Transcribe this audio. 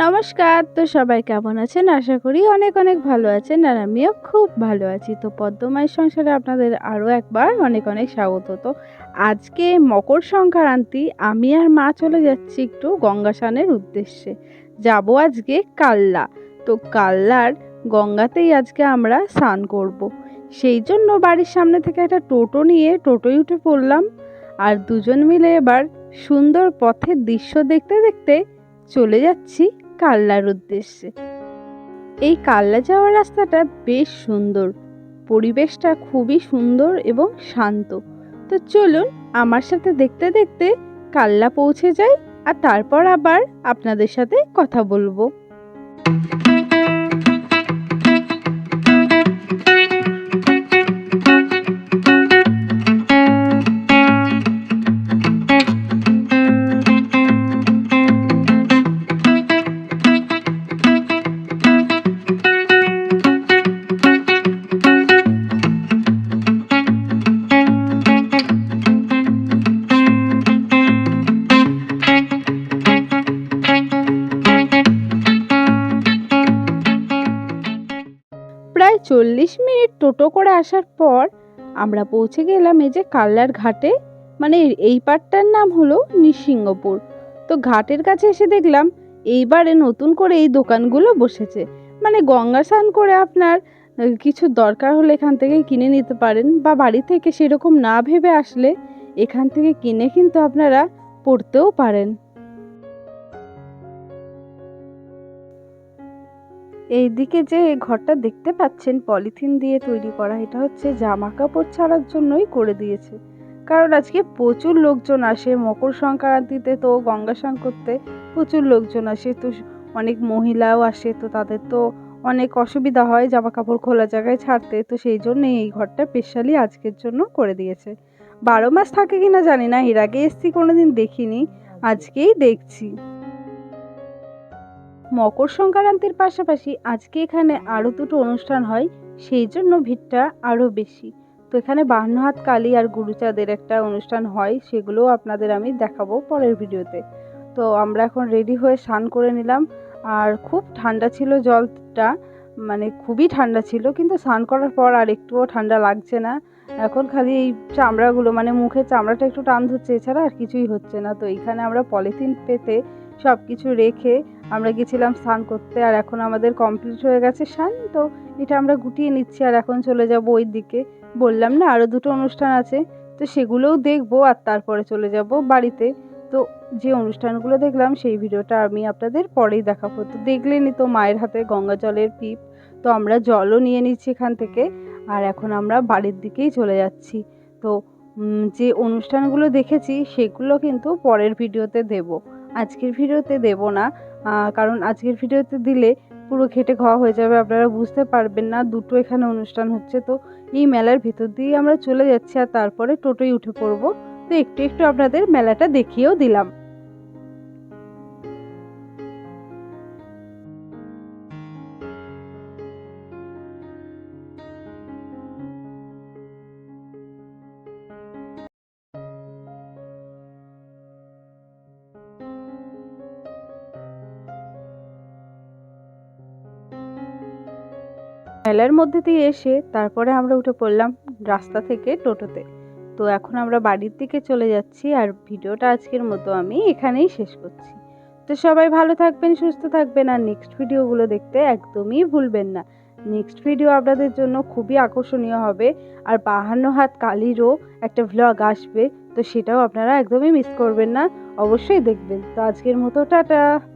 নমস্কার, তো সবাই কেমন আছেন? আশা করি অনেক অনেক ভালো আছেন আর আমিও খুব ভালো আছি। তো পদ্মমায়ের সংসারে আপনাদের আরও একবার অনেক অনেক স্বাগত। তো আজকে মকর সংক্রান্তি, আমি আর মা চলে যাচ্ছি একটু গঙ্গা স্নানের উদ্দেশ্যে। যাব আজকে কাল্লা। তো কাল্লার গঙ্গাতেই আজকে আমরা স্নান করব। সেই জন্য বাড়ির সামনে থেকে একটা টোটো নিয়ে টোটোয় উঠে পড়লাম। আর দুজন মিলে এবার সুন্দর পথের দৃশ্য দেখতে দেখতে চলে যাচ্ছি কাল্লার উদ্দেশ্যে। এই কাল্লা যাওয়ার রাস্তাটা বেশ সুন্দর। পরিবেশটা খুবই সুন্দর এবং শান্ত। তো চলুন আমার সাথে দেখতে দেখতে কাল্লা পৌঁছে যাই আর তারপর আবার আপনাদের সাথে কথা বলব। চল্লিশ মিনিট টোটো করে আসার পর আমরা পৌঁছে গেলাম এই যে কাল্লার ঘাটে মানে এই পাটটার নাম হলো নৃসিংহপুর। তো ঘাটের কাছে এসে দেখলাম এইবারে নতুন করে এই দোকানগুলো বসেছে। মানে গঙ্গা স্নান করে আপনার কিছু দরকার হলে এখান থেকে কিনে নিতে পারেন বা বাড়ি থেকে সেরকম না ভেবে আসলে এখান থেকে কিনে কিন্তু আপনারা পড়তেও পারেন। এইদিকে যে ঘরটা দেখতে পাচ্ছেন, পলিথিন দিয়ে তৈরি করা, এটা হচ্ছে জামা কাপড় ছাড়ার জন্যই করে দিয়েছে। কারণ আজকে প্রচুর লোকজন আসে, মকর সংক্রান্তিতে তো, গঙ্গা স্নান করতে প্রচুর লোকজন আসে, তো অনেক মহিলাও আসে, তো তাদের তো অনেক অসুবিধা হয় জামা কাপড় খোলা জায়গায় ছাড়তে, তো সেই জন্য এই ঘরটা স্পেশালি আজকের জন্য করে দিয়েছে। বারো মাস থাকে কিনা জানি না, এর আগে এসছি, কোনোদিন দেখিনি, আজকেই দেখছি। মকর সংক্রান্তির পাশাপাশি আজকে এখানে আরও দুটো অনুষ্ঠান হয়, সেই জন্য ভিড়টা আরও বেশি। তো এখানে বাহান্ন হাত কালী আর গুরুচাঁদের একটা অনুষ্ঠান হয়, সেগুলোও আপনাদের আমি দেখাবো পরের ভিডিওতে। তো আমরা এখন রেডি হয়ে স্নান করে নিলাম। আর খুব ঠান্ডা ছিল জলটা মানে খুবই ঠান্ডা ছিল, কিন্তু স্নান করার পর আর একটুও ঠান্ডা লাগছে না। এখন খালি এই চামড়াগুলো মানে মুখের চামড়াটা একটু টান ধরছে, এছাড়া আর কিছুই হচ্ছে না। তো এখানে আমরা পলিথিন পেতে সব কিছু রেখে আমরা গেছিলাম স্নান করতে, আর এখন আমাদের কমপ্লিট হয়ে গেছে স্নান, তো এটা আমরা গুটিয়ে নিচ্ছি, আর এখন চলে যাব ওই দিকে। বললাম না আরও দুটো অনুষ্ঠান আছে, তো সেগুলোও দেখব, আর তারপরে চলে যাব বাড়িতে। তো যে অনুষ্ঠানগুলো দেখলাম, সেই ভিডিওটা আমি আপনাদের পরেই দেখাবো। তো দেখলেনই তো মায়ের হাতে গঙ্গা জলের পিপ, তো আমরা জলও নিয়ে নিচ্ছি এখান থেকে, আর এখন আমরা বাড়ির দিকেই চলে যাচ্ছি। তো যে অনুষ্ঠানগুলো দেখেছি, সেগুলো কিন্তু পরের ভিডিওতে দেব। আজকের ভিডিওতে দেব না। কারণ আজকের ভিডিওতে দিলে পুরো খেটে খাওয়া হয়ে যাবে, আপনারা বুঝতে পারবেন না। দুটো এখানে অনুষ্ঠান হচ্ছে, তো এই মেলার ভিতর দিয়েই আমরা চলে যাচ্ছি আর তারপরে টোটোই উঠে পড়ব। তো একটু একটু আপনাদের মেলাটা দেখিয়েও দিলাম। মেলার মধ্যে দিয়ে এসে তারপরে আমরা উঠে পড়লাম রাস্তা থেকে টোটোতে। তো এখন আমরা বাড়ির দিকে চলে যাচ্ছি আর ভিডিওটা আজকের মতো আমি এখানেই শেষ করছি। তো সবাই ভালো থাকবেন, সুস্থ থাকবেন আর নেক্সট ভিডিওগুলো দেখতে একদমই ভুলবেন না। নেক্সট ভিডিও আপনাদের জন্য খুবই আকর্ষণীয় হবে আর বাহান্ন হাত কালিরও একটা ভ্লগ আসবে। তো সেটাও আপনারা একদমই মিস করবেন না। অবশ্যই দেখবেন। তো আজকের মতো, টাটা!